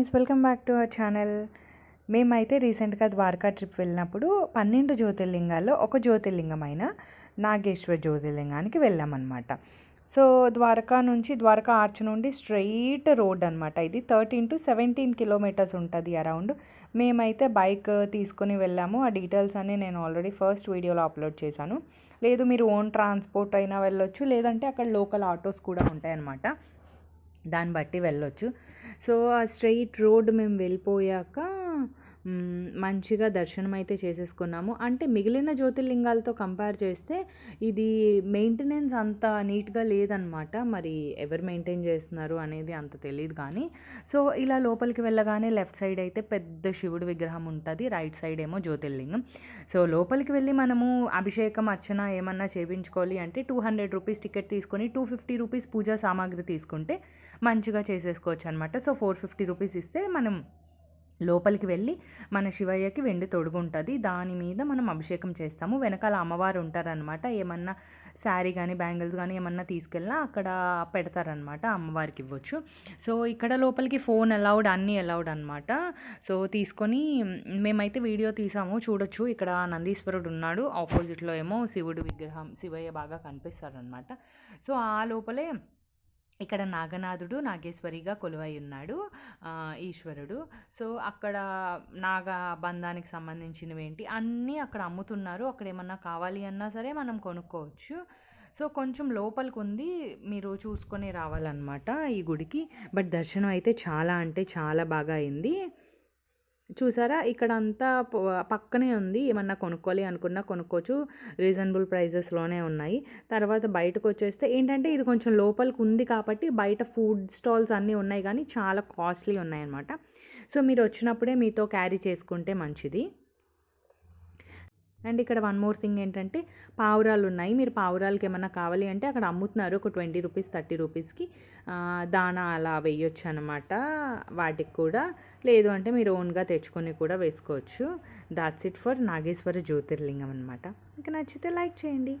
Guys welcome back to our channel మేమైతే రీసెంట్గా Dwaraka trip వెళ్ళినప్పుడు పన్నెండు జ్యోతిర్లింగాల్లో ఒక జ్యోతిర్లింగం అయిన నాగేశ్వర జ్యోతిర్లింగానికి వెళ్ళామన్నమాట. సో ద్వారకా నుంచి ద్వారకా ఆర్చ్ నుండి స్ట్రెయిట్ రోడ్ అనమాట ఇది థర్టీన్ టు సెవెంటీన్ కిలోమీటర్స్ ఉంటుంది అరౌండ్ మేమైతే బైక్ తీసుకొని వెళ్ళాము. ఆ డీటెయిల్స్ అన్నీ నేను ఆల్రెడీ ఫస్ట్ వీడియోలో అప్లోడ్ చేశాను. లేదు మీరు ఓన్ ట్రాన్స్పోర్ట్ అయినా వెళ్ళొచ్చు. లేదంటే అక్కడ లోకల్ ఆటోస్ కూడా ఉంటాయన్నమాట. దాన్ని బట్టి వెళ్ళొచ్చు. సో ఆ స్ట్రెయిట్ రోడ్ మేము వెళ్ళిపోయాక మంచిగా దర్శనం అయితే చేసేసుకున్నాము. అంటే మిగిలిన జ్యోతిర్లింగాలతో కంపేర్ చేస్తే ఇది మెయింటెనెన్స్ అంత నీట్గా లేదనమాట మరి ఎవరు మెయింటైన్ చేస్తున్నారు అనేది అంత తెలియదు కానీ. సో ఇలా లోపలికి వెళ్ళగానే లెఫ్ట్ సైడ్ అయితే పెద్ద శివుడు విగ్రహం ఉంటుంది. రైట్ సైడ్ ఏమో జ్యోతిర్లింగం. సో లోపలికి వెళ్ళి మనము అభిషేకం అర్చన ఏమన్నా చేయించుకోవాలి అంటే టూ హండ్రెడ్ రూపీస్ టికెట్ తీసుకొని టూ ఫిఫ్టీ రూపీస్ పూజా సామాగ్రి తీసుకుంటే మంచిగా చేసేసుకోవచ్చు అనమాట సో ఫోర్ ఫిఫ్టీ రూపీస్ ఇస్తే మనం లోపలికి వెళ్ళి మన శివయ్యకి వెండి తొడుగు ఉంటుంది దాని మీద మనం అభిషేకం చేస్తాము. వెనకాల అమ్మవారు ఉంటారనమాట ఏమన్నా శారీ కానీ బ్యాంగిల్స్ కానీ ఏమన్నా తీసుకెళ్ళినా అక్కడ పెడతారనమాట అమ్మవారికి ఇవ్వచ్చు. సో ఇక్కడ లోపలికి ఫోన్ అలౌడ్ అన్నీ అలౌడ్ అనమాట సో తీసుకొని మేమైతే వీడియో తీసాము. చూడొచ్చు. ఇక్కడ నందీశ్వరుడు ఉన్నాడు. ఆపోజిట్లో ఏమో శివుడు విగ్రహం శివయ్య బాగా కనిపిస్తారనమాట సో ఆ లోపలే ఇక్కడ నాగనాథుడు నాగేశ్వరిగా కొలువై ఉన్నాడు ఈశ్వరుడు. సో అక్కడ నాగ బంధానికి సంబంధించినవి ఏంటి అన్నీ అక్కడ అమ్ముతున్నారు. అక్కడ ఏమన్నా కావాలి అన్నా సరే మనం కొనుక్కోవచ్చు. సో కొంచెం లోపలికి ఉంది మీరు చూసుకొని రావాలన్నమాట ఈ గుడికి. బట్ దర్శనం అయితే చాలా అంటే చాలా బాగా అయింది. చూసారా? ఇక్కడ అంతా పక్కనే ఉంది. ఏమన్నా కొనుక్కోవాలి అనుకున్నా కొనుక్కోవచ్చు. రీజనబుల్ ప్రైజెస్లోనే ఉన్నాయి. తర్వాత బయటకు వచ్చేస్తే ఏంటంటే ఇది కొంచెం లోపలికి ఉంది కాబట్టి బయట ఫుడ్ స్టాల్స్ అన్నీ ఉన్నాయి కానీ చాలా కాస్ట్లీ ఉన్నాయన్నమాట. సో మీరు వచ్చినప్పుడే మీతో క్యారీ చేసుకుంటే మంచిది. అండ్ ఇక్కడ వన్ మోర్ థింగ్ ఏంటంటే పావురాలు ఉన్నాయి మీరు పావురాలకి ఏమైనా కావాలి అంటే అక్కడ అమ్ముతున్నారు. ఒక ట్వంటీ రూపీస్ థర్టీ రూపీస్కి. దానా అలా వేయొచ్చు అనమాట వాటికి కూడా. లేదు అంటే మీరు ఓన్గా తెచ్చుకొని కూడా వేసుకోవచ్చు. దాట్స్ ఇట్ ఫర్ నాగేశ్వర జ్యోతిర్లింగం అనమాట ఇంకా నచ్చితే లైక్ చేయండి.